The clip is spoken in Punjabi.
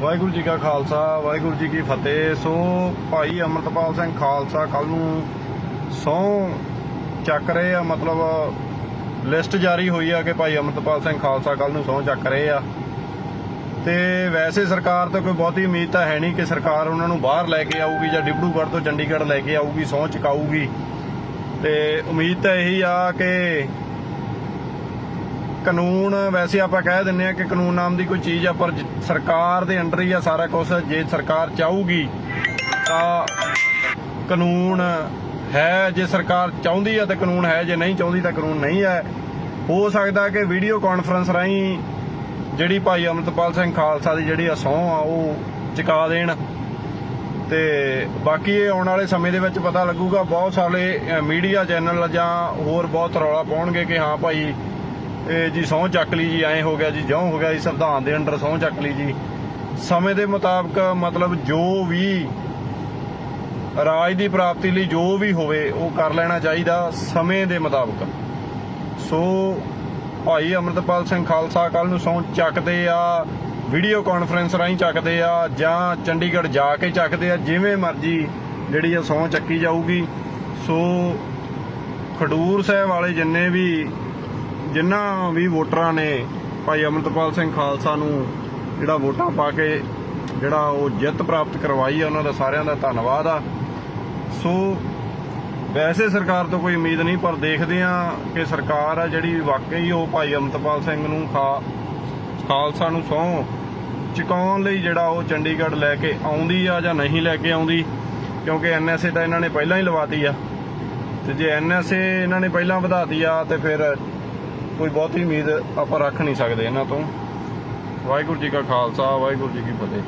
ਵਾਹਿਗੁਰੂ ਜੀ ਕਾ ਖਾਲਸਾ, ਵਾਹਿਗੁਰੂ ਜੀ ਕੀ ਫਤਿਹ। ਸੋ ਭਾਈ ਅਮਰਤਪਾਲ ਸਿੰਘ ਖਾਲਸਾ ਕੱਲ ਨੂੰ ਸਹੁੰ ਚੱਕ ਰਹੇ ਆ, ਮਤਲਬ ਲਿਸਟ ਜਾਰੀ ਹੋਈ ਆ ਕਿ ਭਾਈ ਅਮਰਤਪਾਲ ਸਿੰਘ ਖਾਲਸਾ ਕੱਲ ਨੂੰ ਸਹੁੰ ਚੱਕ ਰਹੇ ਆ। ਤੇ ਵੈਸੇ ਸਰਕਾਰ ਤੋਂ ਕੋਈ ਬਹੁਤੀ ਉਮੀਦ ਤਾਂ ਹੈ ਨਹੀਂ ਕਿ ਸਰਕਾਰ ਉਹਨਾਂ ਨੂੰ ਬਾਹਰ ਲੈ ਕੇ ਆਊਗੀ ਜਾਂ ਡਿਬੜੂਗੜ੍ਹ ਤੋਂ ਚੰਡੀਗੜ੍ਹ ਲੈ ਕੇ ਆਊਗੀ, ਸਹੁੰ ਚੁਕਾਊਗੀ। ਤੇ ਉਮੀਦ ਤਾਂ ਇਹੀ ਆ ਕਿ ਕਾਨੂੰਨ, ਵੈਸੇ ਆਪਾਂ ਕਹਿ ਦਿੰਨੇ ਆ ਕਿ ਕਾਨੂੰਨ ਨਾਮ ਦੀ ਕੋਈ ਚੀਜ਼ ਆ, ਪਰ ਸਰਕਾਰ ਦੇ ਅੰਡਰ ਹੀ ਆ ਸਾਰਾ ਕੁਝ ਜੇ ਸਰਕਾਰ ਚਾਹੂਗੀ, ਤਾਂ ਕਾਨੂੰਨ ਹੈ। ਜੇ ਸਰਕਾਰ ਚਾਹੁੰਦੀ ਆ, ਤਾਂ ਕਾਨੂੰਨ ਹੈ। ਜੇ ਨਹੀਂ ਚਾਹੁੰਦੀ, ਤਾਂ ਕਾਨੂੰਨ ਨਹੀਂ ਹੈ। ਹੋ ਸਕਦਾ ਕਿ ਵੀਡੀਓ ਕਾਨਫਰੰਸ ਰਾਹੀਂ ਜਿਹੜੀ ਭਾਈ ਅਮਰਤਪਾਲ ਸਿੰਘ ਖਾਲਸਾ ਦੀ ਜਿਹੜੀ ਅਸੌਂ ਆ, ਉਹ ਚੁਕਾ ਦੇਣ। ਤੇ ਬਾਕੀ ਇਹ ਆਉਣ ਵਾਲੇ ਸਮੇਂ ਦੇ ਵਿੱਚ ਪਤਾ ਲੱਗੂਗਾ, ਬਹੁਤ ਸਾਰੇ ਮੀਡੀਆ ਚੈਨਲ ਜਾਂ ਹੋਰ ਬਹੁਤ ਰੌਲਾ ਪਾਉਣਗੇ ਕਿ ਹਾਂ ਭਾਈ ਇਹ ਜੀ ਸਹੁੰ ਚੱਕ ਲਈ ਜੀ, ਐਂ ਹੋ ਗਿਆ ਜੀ, ਜਿਉਂ ਹੋ ਗਿਆ ਜੀ, ਸੰਵਿਧਾਨ ਦੇ ਅੰਡਰ ਸਹੁੰ ਚੱਕ ਲਈ ਜੀ। ਸਮੇਂ ਦੇ ਮੁਤਾਬਕ ਮਤਲਬ ਜੋ ਵੀ ਰਾਜ ਦੀ ਪ੍ਰਾਪਤੀ ਲਈ ਜੋ ਵੀ ਹੋਵੇ, ਉਹ ਕਰ ਲੈਣਾ ਚਾਹੀਦਾ ਸਮੇਂ ਦੇ ਮੁਤਾਬਕ। ਸੋ ਭਾਈ ਅਮਰਤਪਾਲ ਸਿੰਘ ਖਾਲਸਾ ਕੱਲ ਨੂੰ ਸਹੁੰ ਚੱਕਦੇ ਆ ਵੀਡੀਓ ਕਾਨਫਰੰਸ ਰਾਹੀਂ ਚੱਕਦੇ ਆ, ਜਾਂ ਚੰਡੀਗੜ੍ਹ ਜਾ ਕੇ ਚੱਕਦੇ ਆ, ਜਿਵੇਂ ਮਰਜ਼ੀ ਜਿਹੜੀ ਆ ਸਹੁੰ ਚੱਕੀ ਜਾਊਗੀ। ਸੋ ਖਡੂਰ ਸਾਹਿਬ ਵਾਲੇ ਜਿੰਨੇ ਵੀ ਜਿਨ੍ਹਾਂ ਵੀ ਵੋਟਰਾਂ ਨੇ ਭਾਈ ਅਮਰਤਪਾਲ ਸਿੰਘ ਖਾਲਸਾ ਨੂੰ ਜਿਹੜਾ ਵੋਟਾਂ ਪਾ ਕੇ ਜਿਹੜਾ ਉਹ ਜਿੱਤ ਪ੍ਰਾਪਤ ਕਰਵਾਈ ਆ, ਉਹਨਾਂ ਦਾ ਸਾਰਿਆਂ ਦਾ ਧੰਨਵਾਦ ਆ। ਸੋ ਵੈਸੇ ਸਰਕਾਰ ਤੋਂ ਕੋਈ ਉਮੀਦ ਨਹੀਂ, ਪਰ ਦੇਖਦੇ ਆ ਕਿ ਸਰਕਾਰ ਆ ਜਿਹੜੀ ਵਾਕਈ ਉਹ ਭਾਈ ਅਮਰਤਪਾਲ ਸਿੰਘ ਨੂੰ ਖਾ, ਖਾਲਸਾ ਨੂੰ ਸਹੁੰ ਚੁਕਾਉਣ ਲਈ ਜਿਹੜਾ ਉਹ ਚੰਡੀਗੜ੍ਹ ਲੈ ਕੇ ਆਉਂਦੀ ਆ ਜਾਂ ਨਹੀਂ ਲੈ ਕੇ ਆਉਂਦੀ, ਕਿਉਂਕਿ ਐਨਐਸਏ ਤਾਂ ਇਹਨਾਂ ਨੇ ਪਹਿਲਾਂ ਹੀ ਲਵਾਤੀ ਆ। ਤੇ ਜੇ ਐਨਐਸਏ ਇਹਨਾਂ ਨੇ ਪਹਿਲਾਂ ਵਧਾਤੀ ਆ, ਤੇ ਫਿਰ ਕੋਈ ਬਹੁਤੀ ਉਮੀਦ ਆਪਾਂ ਰੱਖ ਨਹੀਂ ਸਕਦੇ ਇਹਨਾਂ ਤੋਂ। ਵਾਹਿਗੁਰੂ ਜੀ ਕਾ ਖਾਲਸਾ, ਵਾਹਿਗੁਰੂ ਜੀ ਕੀ ਫਤਿਹ।